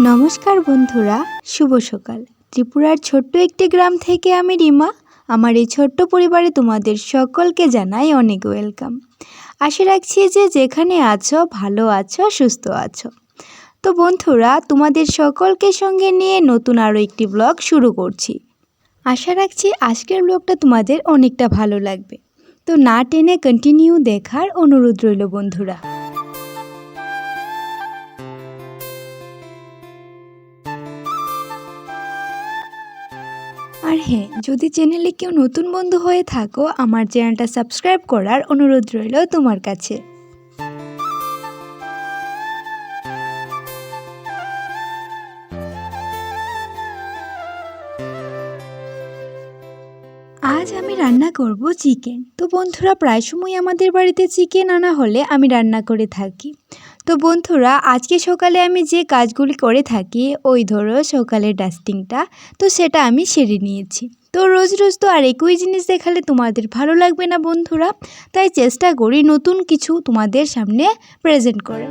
নমস্কার বন্ধুরা, শুভ সকাল। ত্রিপুরার ছোট্ট একটি গ্রাম থেকে আমি রিমা। আমার এই ছোট্ট পরিবারে তোমাদের সকলকে জানাই অনেক ওয়েলকাম। আশা রাখছি যে যেখানে আছো, ভালো আছো, সুস্থ আছো। তো বন্ধুরা, তোমাদের সকলকে সঙ্গে নিয়ে নতুন আরও একটি ব্লগ শুরু করছি। আশা রাখছি আজকের ব্লগটা তোমাদের অনেকটা ভালো লাগবে। তো না টেনে কন্টিনিউ দেখার অনুরোধ রইল বন্ধুরা। আর হ্যাঁ যদি চ্যানেলে কেউ নতুন বন্ধু হয়ে থাকো, আমার চ্যানেলটা সাবস্ক্রাইব করার অনুরোধ রইল তোমার কাছে। আজ আমি রান্না করব চিকেন। তো বন্ধুরা, প্রায় সময় আমাদের বাড়িতে চিকেন আনা হলে আমি রান্না করে থাকি। তো বন্ধুরা, আজকে সকালে আমি যে কাজগুলি করে থাকি, ওই ধরো সকালে ডাস্টিংটা তো সেটা আমি সেরে নিয়েছি। তো রোজ রোজ তো আর একই জিনিস দেখালে তোমাদের ভালো লাগবে না বন্ধুরা, তাই চেষ্টা করি নতুন কিছু তোমাদের সামনে প্রেজেন্ট করে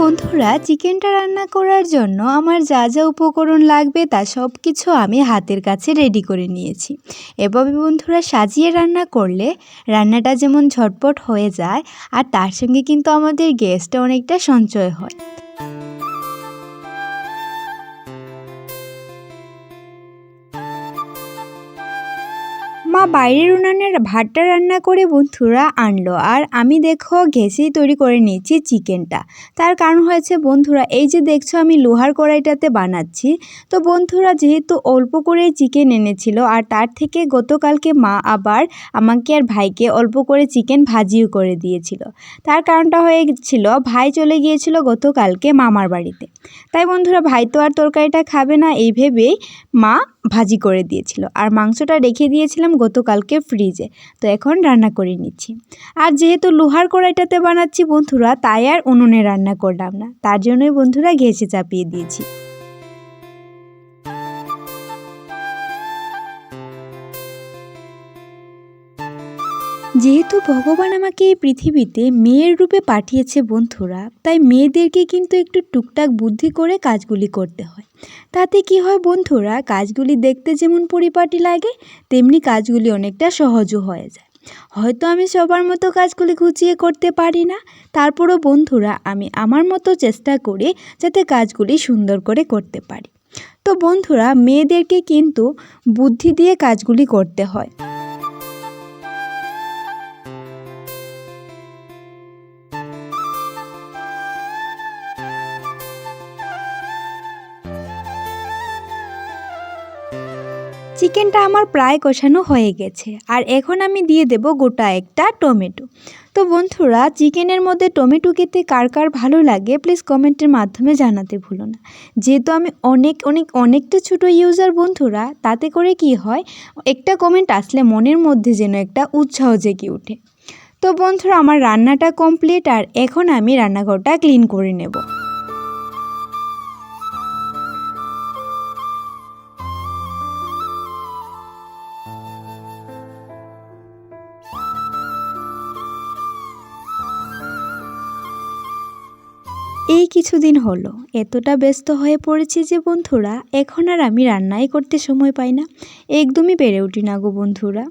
বন্ধুরা, চিকেনটা রান্না করার জন্য আমার যা যা উপকরণ লাগবে তা সব কিছু আমি হাতের কাছে রেডি করে নিয়েছি। এভাবে বন্ধুরা সাজিয়ে রান্না করলে রান্নাটা যেমন ঝটপট হয়ে যায়, আর তার সঙ্গে কিন্তু আমাদের গ্যাসটা অনেকটা সঞ্চয় হয়। বাইরের উনানের ভাতটা রান্না করে বন্ধুরা আনলো। আর আমি দেখো ঘেসেই তৈরি করে নিয়েছি চিকেনটা। তার কারণ হয়েছে বন্ধুরা, এই যে দেখছ আমি লোহার কড়াইটাতে বানাচ্ছি। তো বন্ধুরা যেহেতু অল্প করে চিকেন এনেছিল, আর তার থেকে গতকালকে মা আবার আমাকে আর ভাইকে অল্প করে চিকেন ভাজিও করে দিয়েছিল। তার কারণটা হয়েছিল, ভাই চলে গিয়েছিল গতকালকে মামার বাড়িতে। তাই বন্ধুরা, ভাই তো আর তরকারিটা খাবে না, এই ভেবেই মা ভাজি করে দিয়েছিল। আর মাংসটা রেখে দিয়েছিলাম গতকালকে ফ্রিজে। তো এখন রান্না করে নিচ্ছি। আর যেহেতু লোহার কড়াইটাতে বানাচ্ছি বন্ধুরা, তাই আর উনুনে রান্না করলাম না। তার জন্যই বন্ধুরা ঘেসে চাপিয়ে দিয়েছি। যেহেতু ভগবান আমাকে এই পৃথিবীতে মেয়ের রূপে পাঠিয়েছে বন্ধুরা, তাই মেয়েদেরকে কিন্তু একটু টুকটাক বুদ্ধি করে কাজগুলি করতে হয়। তাতে কি হয় বন্ধুরা, কাজগুলি দেখতে যেমন পরিপাটি লাগে, তেমনি কাজগুলি অনেকটা সহজও হয়ে যায়। হয়তো আমি সবার মতো কাজগুলি গুছিয়ে করতে পারি না, তারপরও বন্ধুরা, আমি আমার মতো চেষ্টা করি যাতে কাজগুলি সুন্দর করে করতে পারি। তো বন্ধুরা, মেয়েদেরকে কিন্তু বুদ্ধি দিয়ে কাজগুলি করতে হয়। চিকেনটা আমার প্রায় কষানো হয়ে গেছে। আর এখন আমি দিয়ে দেব গোটা একটা টমেটো। তো বন্ধুরা, চিকেনের মধ্যে টমেটো খেতে কার কার ভালো লাগে প্লিজ কমেন্টের মাধ্যমে জানাতে ভুলো না। যেহেতু আমি অনেক অনেক, অনেকটা ছোটো ইউজার বন্ধুরা, তাতে করে কি হয়, একটা কমেন্ট আসলে মনের মধ্যে যেন একটা উৎসাহ জেগে ওঠে। তো বন্ধুরা, আমার রান্নাটা কমপ্লিট আর এখন আমি রান্নাঘরটা ক্লিন করে নেব। এই কিছুদিন হলো। এতটা ব্যস্ত হয়ে পড়েছি যে বন্ধুরা, এখন আর আমি রান্নাই করতে সময় পাই না। একদমই পেরে উঠি না গো বন্ধুরা।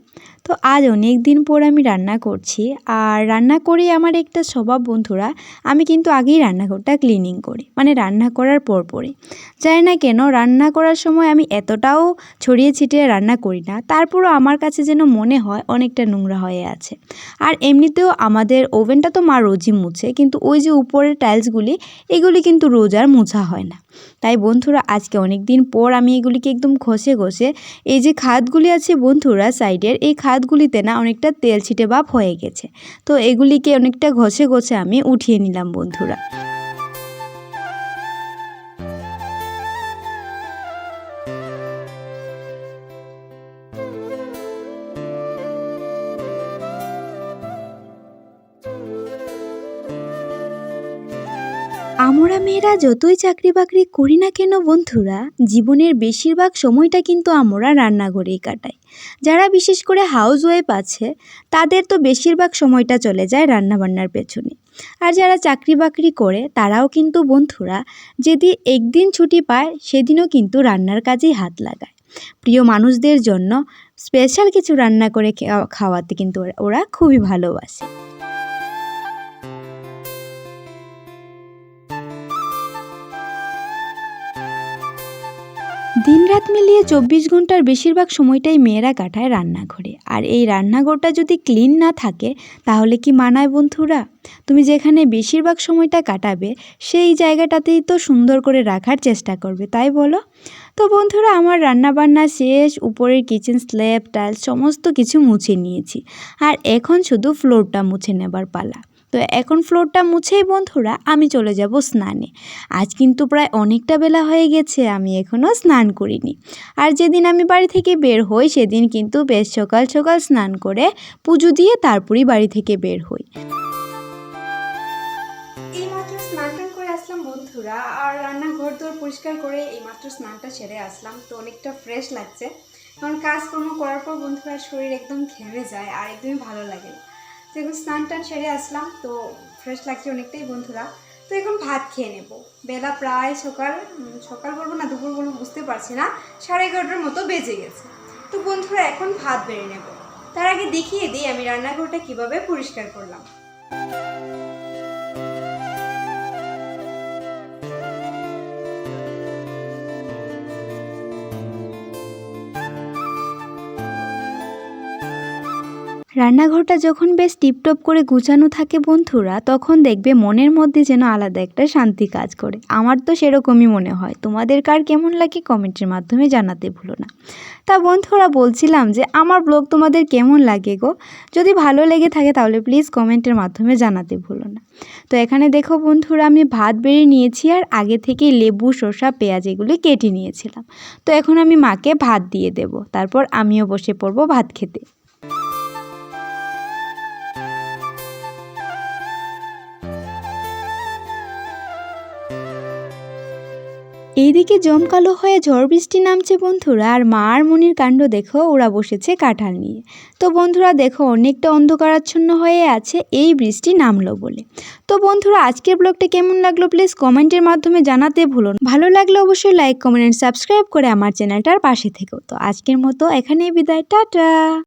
তো আজ অনেক দিন পর আমি রান্না করছি আর রান্না করে আমার একটা স্বভাব বন্ধুরা, আমি কিন্তু আগেই রান্নাঘরটা ক্লিনিং করি মানে রান্না করার পর পরে জানি না কেন, রান্না করার সময় আমি এতটাও ছড়িয়ে ছিটিয়ে রান্না করি না, তারপরও আমার কাছে যেন মনে হয় অনেকটা নোংরা হয়ে আছে। আর এমনিতেও আমাদের ওভেনটা তো মা রোজই মুছে, কিন্তু ওই যে উপরের টাইলসগুলি এগুলি কিন্তু রোজ আর মোছা হয় না। তাই বন্ধুরা, আজকে অনেক দিন পর আমি এগুলিকে একদম ঘষে ঘষে এই যে খাদগুলি আছে বন্ধুরা সাইডের, এই খাদগুলিতে না অনেকটা তেল ছিটে বাপ হয়ে গেছে। তো এগুলিকে অনেকটা ঘষে ঘষে আমি উঠিয়ে নিলাম বন্ধুরা। আমরা মেয়েরা যতই চাকরি বাকরি করি না কেন বন্ধুরা, জীবনের বেশিরভাগ সময়টা কিন্তু আমরা রান্নাঘরেই কাটাই। যারা বিশেষ করে হাউস ওয়াইফ আছে, তাদের তো বেশিরভাগ সময়টা চলে যায় রান্নাবান্নার পেছনে। আর যারা চাকরি বাকরি করে, তারাও কিন্তু বন্ধুরা, যদি একদিন ছুটি পায়, সেদিনও কিন্তু রান্নার কাজেই হাত লাগায়। প্রিয় মানুষদের জন্য স্পেশাল কিছু রান্না করে খাওয়া- খাওয়াতে কিন্তু ওরা খুবই ভালোবাসে। দিনরাত মিলিয়ে চব্বিশ ঘণ্টার বেশিরভাগ সময়টাই মেয়েরা কাটায় রান্নাঘরে। আর এই রান্নাঘরটা যদি ক্লিন না থাকে, তাহলে কি মানায় বন্ধুরা? তুমি যেখানে বেশিরভাগ সময়টা কাটাবে, সেই জায়গাটাতেই তো সুন্দর করে রাখার চেষ্টা করবে, তাই বলো? তো বন্ধুরা, আমার রান্নাবান্না শেষ, উপরের কিচেন স্ল্যাব, টাইলস, সমস্ত কিছু মুছে নিয়েছি। আর এখন শুধু ফ্লোরটা মুছে নেবার পালা। তো এখন ফ্লোরটা মুছেই বন্ধুরা, আমি চলে যাব স্নানে। আজ কিন্তু প্রায় অনেকটা বেলা হয়ে গেছে, আমি এখনও স্নান করিনি। আর যেদিন আমি বাড়ি থেকে বের হই, সেদিন কিন্তু বেশ সকাল সকাল স্নান করে পুজো দিয়ে তারপরই বাড়ি থেকে বের হই। বন্ধুরা, আর রান্নাঘর দোর পরিষ্কার করে এইমাত্র স্নানটা সেরে আসলাম, তো অনেকটা ফ্রেশ লাগছে। কারণ কাজকর্ম করার পর বন্ধুরা শরীর একদম ঘেমে যায়, আর একদমই ভালো লাগে না। তো এখন স্নান টান সেরে আসলাম, তো ফ্রেশ লাগছে অনেকটাই বন্ধুরা। তো এখন ভাত খেয়ে নেব। বেলা প্রায় সকাল সকাল বলব না, দুপুর বলব, বুঝতে পারছি না। সাড়ে এগারোটার মতো বেজে গেছে। তো বন্ধুরা, এখন ভাত বেড়ে নেব। তার আগে দেখিয়ে দিই আমি রান্নাঘরটা কীভাবে পরিষ্কার করলাম। রান্নাঘরটা যখন বেশ টিপটপ করে গুছানো থাকে বন্ধুরা, তখন দেখবে মনের মধ্যে যেন আলাদা একটা শান্তি কাজ করে। আমার তো সেরকমই মনে হয়। তোমাদের কার কেমন লাগে কমেন্টের মাধ্যমে জানাতে ভুলো না। তা বন্ধুরা, বলছিলাম যে আমার ব্লগ তোমাদের কেমন লাগে গো? যদি ভালো লেগে থাকে তাহলে প্লিজ কমেন্টের মাধ্যমে জানাতে ভুলো না। তো এখানে দেখো বন্ধুরা, আমি ভাত বেড়ে নিয়েছি আর আগে থেকেই লেবু, শসা, পেঁয়াজ এগুলি কেটে নিয়েছিলাম। তো এখন আমি মাকে ভাত দিয়ে দেব। তারপর আমিও বসে পড়ব ভাত খেতে। এইদিকে জমকালো হয়ে ঝড় বৃষ্টি নামছে বন্ধুরা, আর মা আর মনির কাণ্ড দেখো, ওরা বসেছে কাঁঠাল নিয়ে। তো বন্ধুরা দেখো, অনেকটা অন্ধকারাচ্ছন্ন হয়ে আছে, এই বৃষ্টি নামলো বলে। তো বন্ধুরা, আজকের ব্লগটা কেমন লাগল প্লিজ কমেন্টের মাধ্যমে জানাতে ভুলো। ভালো লাগলে অবশ্যই লাইক, কমেন্ট, সাবস্ক্রাইব করে আমার চ্যানেলটার পাশে থেকো। তো আজকের মতো এখানেই বিদায়, টাটা!